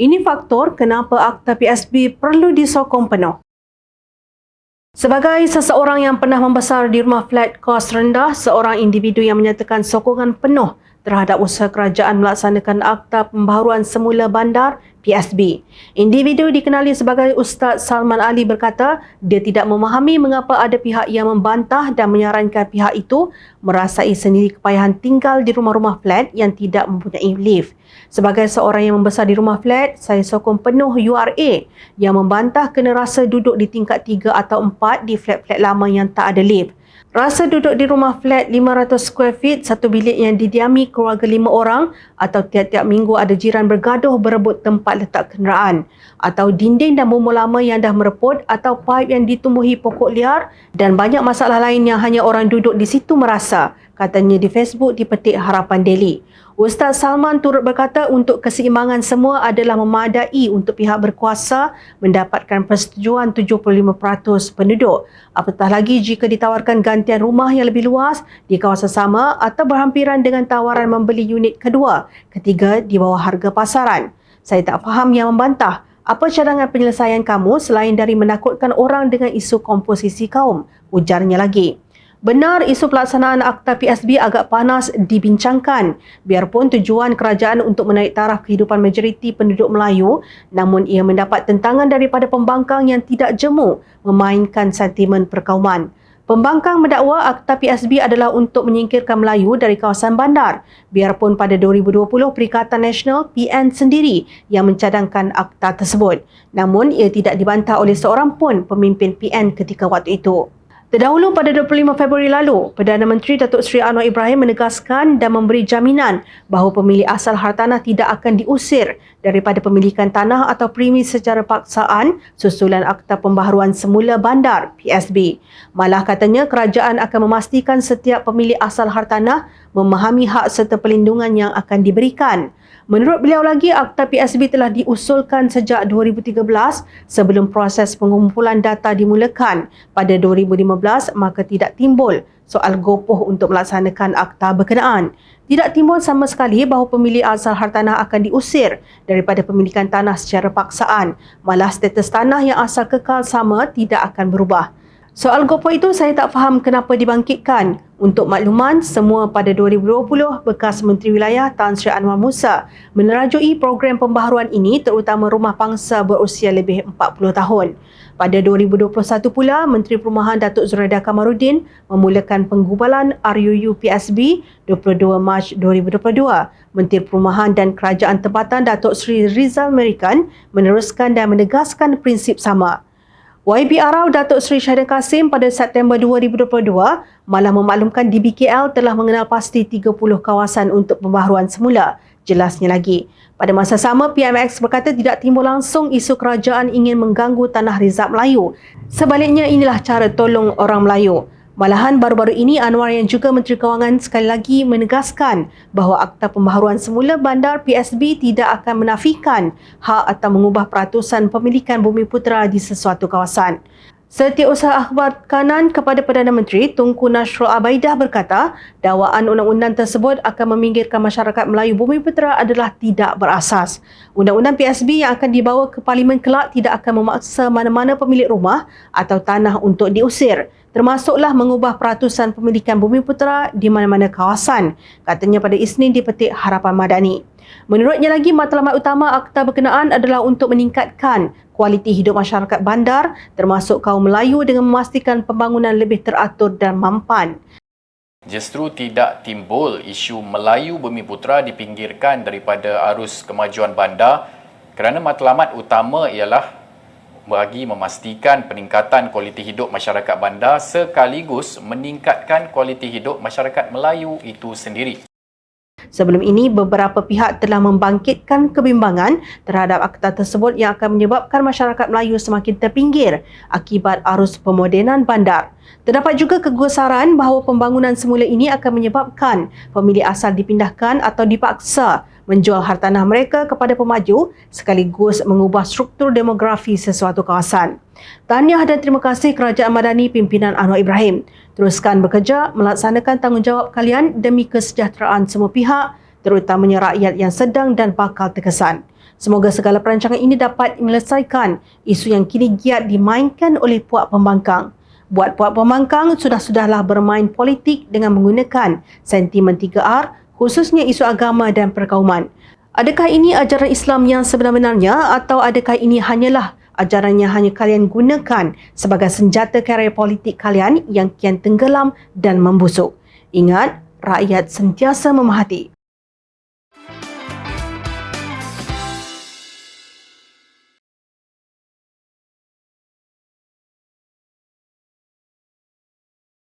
Ini faktor kenapa Akta PSB perlu disokong penuh. Sebagai seseorang yang pernah membesar di rumah flat kos rendah, seorang individu yang menyatakan sokongan penuh terhadap usaha kerajaan melaksanakan Akta Pembaharuan Semula Bandar PSB. Individu dikenali sebagai Ustaz Salman Ali berkata dia tidak memahami mengapa ada pihak yang membantah dan menyarankan pihak itu merasai sendiri kepayahan tinggal di rumah-rumah flat yang tidak mempunyai lift. Sebagai seorang yang membesar di rumah flat, saya sokong penuh URA yang membantah kena rasa duduk di tingkat 3 atau 4 di flat-flat lama yang tak ada lift. Rasa duduk di rumah flat 500 square feet, satu bilik yang didiami keluarga lima orang atau tiap-tiap minggu ada jiran bergaduh berebut tempat letak kenderaan atau dinding dan bumbu lama yang dah mereput atau paip yang ditumbuhi pokok liar dan banyak masalah lain yang hanya orang duduk di situ merasa, katanya di Facebook di petik Harapan Daily. Ustaz Salman turut berkata untuk keseimbangan semua adalah memadai untuk pihak berkuasa mendapatkan persetujuan 75% penduduk. Apatah lagi jika ditawarkan gantian rumah yang lebih luas di kawasan sama atau berhampiran dengan tawaran membeli unit kedua, ketiga di bawah harga pasaran. Saya tak faham yang membantah. Apa cadangan penyelesaian kamu selain dari menakutkan orang dengan isu komposisi kaum? Ujarnya lagi. Benar isu pelaksanaan Akta PSB agak panas dibincangkan biarpun tujuan kerajaan untuk menaik taraf kehidupan majoriti penduduk Melayu namun ia mendapat tentangan daripada pembangkang yang tidak jemu memainkan sentimen perkauman. Pembangkang mendakwa Akta PSB adalah untuk menyingkirkan Melayu dari kawasan bandar biarpun pada 2020 Perikatan Nasional PN sendiri yang mencadangkan akta tersebut. Namun ia tidak dibantah oleh seorang pun pemimpin PN ketika waktu itu. Terdahulu pada 25 Februari lalu, Perdana Menteri Datuk Seri Anwar Ibrahim menegaskan dan memberi jaminan bahawa pemilik asal hartanah tidak akan diusir daripada pemilikan tanah atau premis secara paksaan susulan Akta Pembaharuan Semula Bandar PSB. Malah katanya kerajaan akan memastikan setiap pemilik asal hartanah memahami hak serta perlindungan yang akan diberikan. Menurut beliau lagi, Akta PSB telah diusulkan sejak 2013 sebelum proses pengumpulan data dimulakan pada 2015 maka tidak timbul soal gopoh untuk melaksanakan akta berkenaan. Tidak timbul sama sekali bahawa pemilik asal hartanah akan diusir daripada pemilikan tanah secara paksaan. Malah status tanah yang asal kekal sama tidak akan berubah. Soal gopoh itu saya tak faham kenapa dibangkitkan. Untuk makluman, semua pada 2020 bekas Menteri Wilayah Tan Sri Anwar Musa menerajui program pembaharuan ini terutama rumah pangsa berusia lebih 40 tahun. Pada 2021 pula, Menteri Perumahan Datuk Zuraida Kamarudin memulakan penggubalan RUU PSB 22 Mac 2022. Menteri Perumahan dan Kerajaan Tempatan Datuk Sri Rizal Merikan meneruskan dan menegaskan prinsip sama. YB Arau Datuk Seri Syahidan Kasim pada September 2022 malah memaklumkan DBKL telah mengenal pasti 30 kawasan untuk pembaharuan semula. Jelasnya lagi, pada masa sama PMX berkata tidak timbul langsung isu kerajaan ingin mengganggu tanah rizab Melayu. Sebaliknya inilah cara tolong orang Melayu. Malahan baru-baru ini Anwar yang juga Menteri Kewangan sekali lagi menegaskan bahawa Akta Pembaharuan Semula Bandar PSB tidak akan menafikan hak atau mengubah peratusan pemilikan bumi putera di sesuatu kawasan. Setiausaha Akhbar Kanan kepada Perdana Menteri Tunku Nasrul Abaidah berkata dakwaan undang-undang tersebut akan meminggirkan masyarakat Melayu Bumi Putera adalah tidak berasas. Undang-undang PSB yang akan dibawa ke Parlimen kelak tidak akan memaksa mana-mana pemilik rumah atau tanah untuk diusir termasuklah mengubah peratusan pemilikan Bumi Putera di mana-mana kawasan katanya pada Isnin di Petik Harapan Madani. Menurutnya lagi matlamat utama akta berkenaan adalah untuk meningkatkan kualiti hidup masyarakat bandar termasuk kaum Melayu dengan memastikan pembangunan lebih teratur dan mampan. Justru tidak timbul isu Melayu Bumi Putra dipinggirkan daripada arus kemajuan bandar kerana matlamat utama ialah bagi memastikan peningkatan kualiti hidup masyarakat bandar sekaligus meningkatkan kualiti hidup masyarakat Melayu itu sendiri. Sebelum ini, beberapa pihak telah membangkitkan kebimbangan terhadap akta tersebut yang akan menyebabkan masyarakat Melayu semakin terpinggir akibat arus pemodenan bandar. Terdapat juga kegusaran bahawa pembangunan semula ini akan menyebabkan pemilik asal dipindahkan atau dipaksa menjual hartanah mereka kepada pemaju sekaligus mengubah struktur demografi sesuatu kawasan. Tahniah dan terima kasih Kerajaan Madani pimpinan Anwar Ibrahim. Teruskan bekerja melaksanakan tanggungjawab kalian demi kesejahteraan semua pihak terutamanya rakyat yang sedang dan bakal terkesan. Semoga segala perancangan ini dapat menyelesaikan isu yang kini giat dimainkan oleh puak pembangkang. Buat puak pembangkang sudah-sudahlah bermain politik dengan menggunakan sentimen 3R khususnya isu agama dan perkauman. Adakah ini ajaran Islam yang sebenar-benarnya atau adakah ini hanyalah ajaran yang hanya kalian gunakan sebagai senjata karier politik kalian yang kian tenggelam dan membusuk? Ingat, rakyat sentiasa memahati.